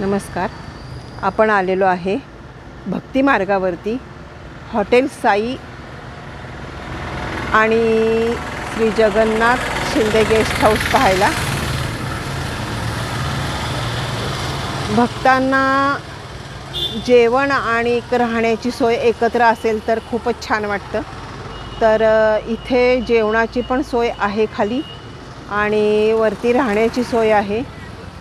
नमस्कार. आपण आलेलो आहे भक्ती मार्गावरती. हॉटेल साई आणि श्री जगन्नाथ शिंदे गेस्ट हाऊस पाहायला. भक्तांना जेवण आणि एक राहण्याची सोय एकत्र असेल तर खूपच छान वाटतं. तर इथे जेवणाची पण सोय आहे खाली आणि वरती राहण्याची सोय आहे.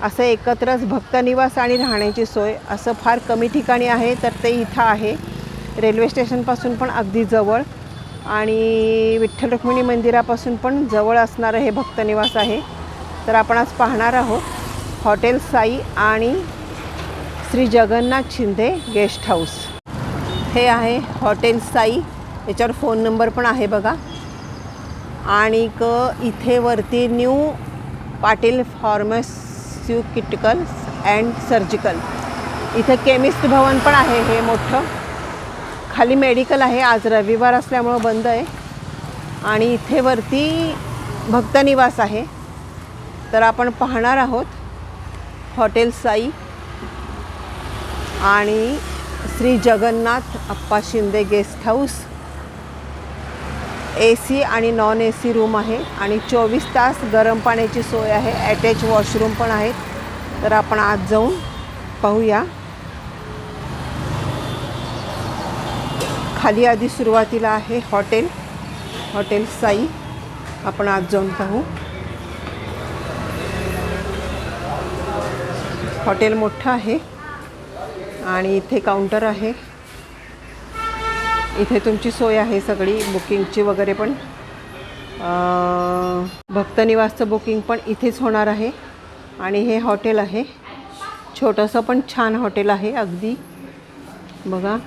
असं एकत्रच भक्तनिवास आणि राहण्याची सोय असं फार कमी ठिकाणी आहे तर ते इथं आहे. रेल्वे स्टेशनपासून पण अगदी जवळ आणि विठ्ठल रुक्मिणी मंदिरापासून पण जवळ असणारं हे भक्तनिवास आहे. तर आपण आज पाहणार आहोत हॉटेल साई आणि श्री जगन्नाथ शिंदे गेस्ट हाऊस. हे आहे हॉटेल साई याच्यावर फोन नंबर पण आहे बघा. आणि क इथे वरती new Patil pharmaceutical and surgical. इथं केमिस्ट भवन पण आहे हे मोठं. खाली मेडिकल आहे आज रविवार असल्यामुळं बंद आहे. आणि इथे वरती भक्तनिवास आहे. तर आपण पाहणार आहोत हॉटेल साई आणि Shri Jagannath Appa Shinde guest house. A C आणि नॉन ए सी रूम आहे आणि चोवीस तास गरम पाण्याची सोय आहे. अटॅच वॉशरूम पण आहेत तर आपण आज जाऊन पाहूया. खाली आधी सुरुवातीला आहे हॉटेल. हॉटेल साई. आपण आज जाऊन पाहू. हॉटेल मोठं आहे. आणि इथे काउंटर आहे. इथे तुमची सोय आहे सगळी बुकिंगची वगैरे पण. भक्तनिवासचं बुकिंग पण इथेच होणार आहे. आणि हे हॉटेल आहे. छोटंसं पण छान हॉटेल आहे अगदी. बघा.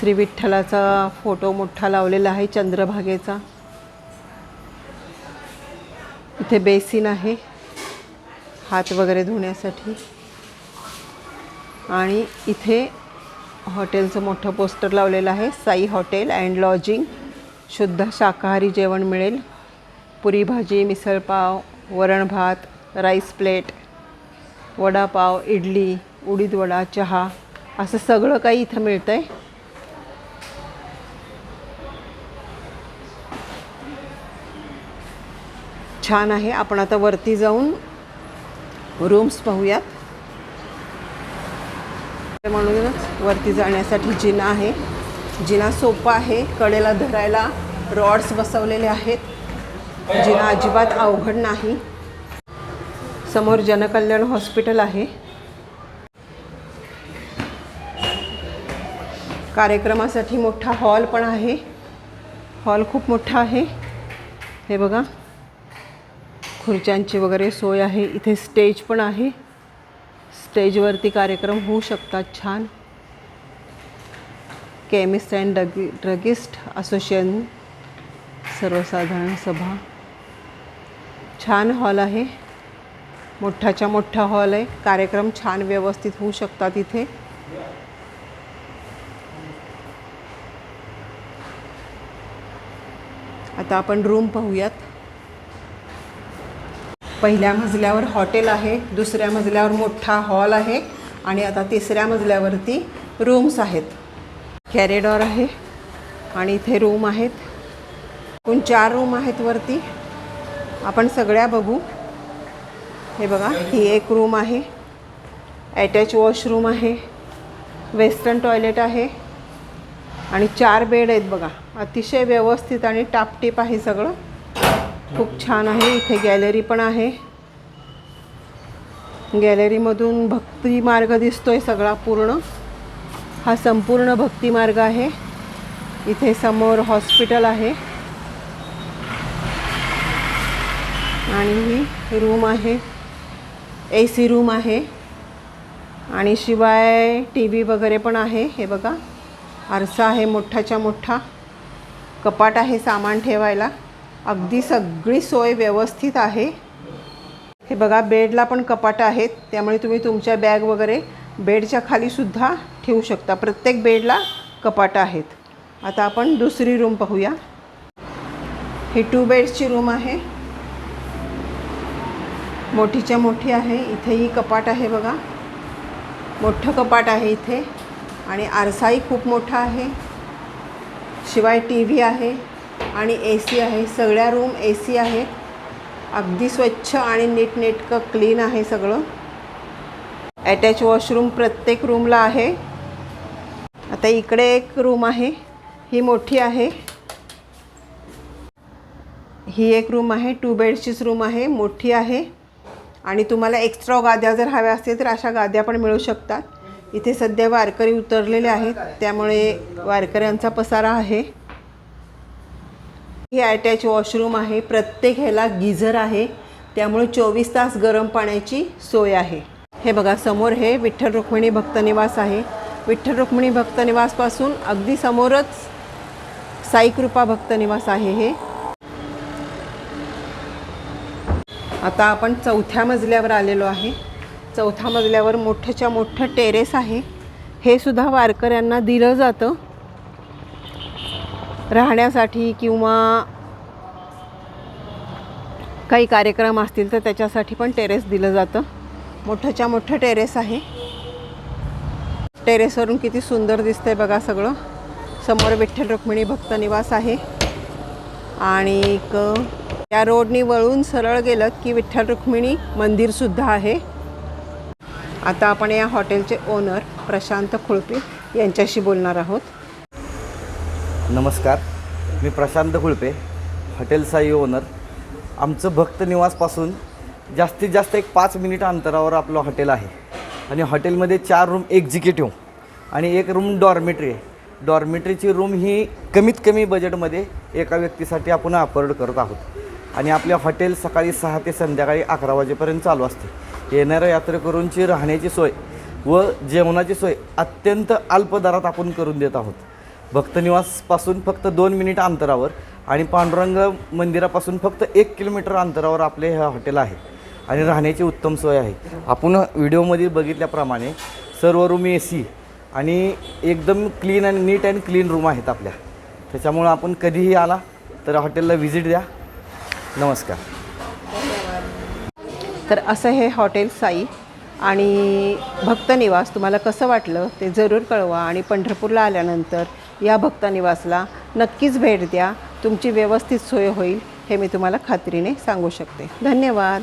श्री विठ्ठलाचा फोटो मोठा लावलेला आहे चंद्रभागेचा. इथे बेसिन आहे. हात वगैरे धुण्यासाठी. आणि इथे हॉटेलचं मोठं पोस्टर लावलेलं आहे साई हॉटेल अँड लॉजिंग. शुद्ध शाकाहारी जेवण मिळेल. पुरी भाजी मिसळपाव वरण भात राईस प्लेट वडापाव इडली उडीद वडा चहा असं सगळं काही इथं मिळतं आहे छान आहे. आपण आता वरती जाऊन रूम्स पाहूयात. म्हणूनच वरती जाण्यासाठी जिना आहे. जिना सोपा आहे. कडेला धरायला रॉड्स बसवलेले आहेत. जिना अजिबात अवघड नाही. समोर जनकल्याण हॉस्पिटल आहे. कार्यक्रमासाठी मोठा हॉल पण आहे. हॉल खूप मोठा आहे. हे बघा. खुर्च्यांची वगैरे सोय आहे. इथे स्टेज पण आहे. स्टेजवरती कार्यक्रम होऊ शकतात छान. केमिस्ट अँड ड्रगी ड्रगिस्ट असोसिएशन सर्वसाधारण सभा. छान हॉल आहे. मोठाच्या मोठा हॉल आहे. कार्यक्रम छान व्यवस्थित होऊ शकतात इथे. आता आपण रूम पाहूयात. पहिल्या मजल्यावर हॉटेल आहे दुसऱ्या मजल्यावर मोठा हॉल आहे आणि आता तिसऱ्या मजल्यावरती रूम्स आहेत. कॅरेडॉर आहे आणि इथे रूम आहेत. एकूण चार रूम आहेत वरती. आपण सगळ्या बघू. हे बघा ही एक रूम आहे. अटॅच वॉशरूम आहे. वेस्टर्न टॉयलेट आहे. आणि चार बेड आहेत बघा. अतिशय व्यवस्थित आणि टापटीप आहे सगळं. खूप छान आहे. इथे गॅलरी पण आहे. गॅलरीमधून भक्ती मार्ग दिसतोय सगळा पूर्ण. हा संपूर्ण भक्ती मार्ग आहे. इथे समोर हॉस्पिटल आहे. आणि ही रूम आहे. ए सी रूम आहे. आणि शिवाय टी व्ही वगैरे पण आहे. हे बघा. आरसा आहे मोठाच्या मोठा. कपाट आहे सामान ठेवायला. अगदी सगळी सोय व्यवस्थित आहे. हे बघा बेडला पण कपाट आहेत. त्यामुळे तुम्ही तुमच्या बॅग वगैरे बेडच्या खालीसुद्धा ठेवू शकता. प्रत्येक बेडला कपाट आहेत. आता आपण दुसरी रूम पाहूया. ही टू बेड्सची रूम आहे. मोठीच्या मोठी आहे. इथेही कपाट आहे बघा. मोठं कपाट आहे इथे. आणि आरसाही खूप मोठा आहे. शिवाय टी व्ही आहे. आणि ए सी आहे. सगळ्या रूम ए सी आहेत. अगदी स्वच्छ आणि नीटनेटकं क्लीन आहे सगळं. अटॅच वॉशरूम प्रत्येक रूमला आहे. आता इकडे एक रूम आहे. ही मोठी आहे. ही एक रूम आहे. टू बेडचीच रूम आहे. मोठी आहे. आणि तुम्हाला एक्स्ट्रा गाद्या जर हव्या असतील तर अशा गाद्या पण मिळू शकतात. इथे सध्या वारकरी उतरलेले आहेत. त्यामुळे वारकऱ्यांचा पसारा आहे. ही अटॅच वॉशरूम आहे. प्रत्येक ह्याला गिझर आहे. त्यामुळे चोवीस तास गरम पाण्याची सोय आहे. हे बघा समोर हे विठ्ठल रुक्मिणी भक्तनिवास आहे. विठ्ठल रुक्मिणी भक्तनिवासपासून अगदी समोरच साईकृपा भक्तनिवास आहे हे. आता आपण चौथ्या मजल्यावर आलेलो आहे. चौथ्या मजल्यावर मोठ्याच्या मोठं टेरेस आहे. हे सुद्धा वारकऱ्यांना दिलं जातं. राहण्यासाठी किंवा काही कार्यक्रम असतील तर त्याच्यासाठी पण टेरेस दिलं जातं. मोठंच्या मोठं टेरेस आहे. टेरेसवरून किती सुंदर दिसतंय बघा सगळं. समोर विठ्ठल रुक्मिणी भक्त निवास आहे. आणि एक त्या रोडनी वळून सरळ गेलं की विठ्ठल रुक्मिणी मंदिरसुद्धा आहे. आता आपण या हॉटेलचे ओनर प्रशांत खुळपे यांच्याशी बोलणार आहोत. नमस्कार. मी प्रशांत खुळपे हॉटेल साई ओनर. आमचं भक्त निवासपासून जास्तीत जास्त एक पाच मिनिट अंतरावर आपलं हॉटेल आहे. आणि हॉटेलमध्ये चार रूम एक्झिक्युटिव्ह आणि एक रूम डॉर्मेटरी. आहे डॉर्मेटरीची रूम ही कमीत कमी बजेटमध्ये एका व्यक्तीसाठी आपण अफोर्ड करत आहोत. आणि आपल्या हॉटेल सकाळी सहा ते संध्याकाळी अकरा वाजेपर्यंत चालू असते. येणाऱ्या यात्रेकरूंची राहण्याची सोय व जेवणाची सोय अत्यंत अल्प दरात आपण करून देत आहोत. भक्तनिवासपासून फक्त दोन मिनिट अंतरावर आणि पांडुरंग मंदिरापासून फक्त एक किलोमीटर अंतरावर आपले हे हॉटेल आहे आणि राहण्याची उत्तम सोय आहे. आपण व्हिडिओमध्ये बघितल्याप्रमाणे सर्व रूम ए सी आणि एकदम clean and neat and clean room आहेत आपल्या. त्याच्यामुळं आपण कधीही आला तर हॉटेलला व्हिजिट द्या. नमस्कार. तर असं हे हॉटेल साई आणि भक्तनिवास तुम्हाला कसं वाटलं ते जरूर कळवा आणि पंढरपूरला आल्यानंतर या भक्तनिवासला नक्कीच भेट द्या. तुमची व्यवस्थित सोय होईल हे मी तुम्हाला खात्रीने सांगू शकते. धन्यवाद.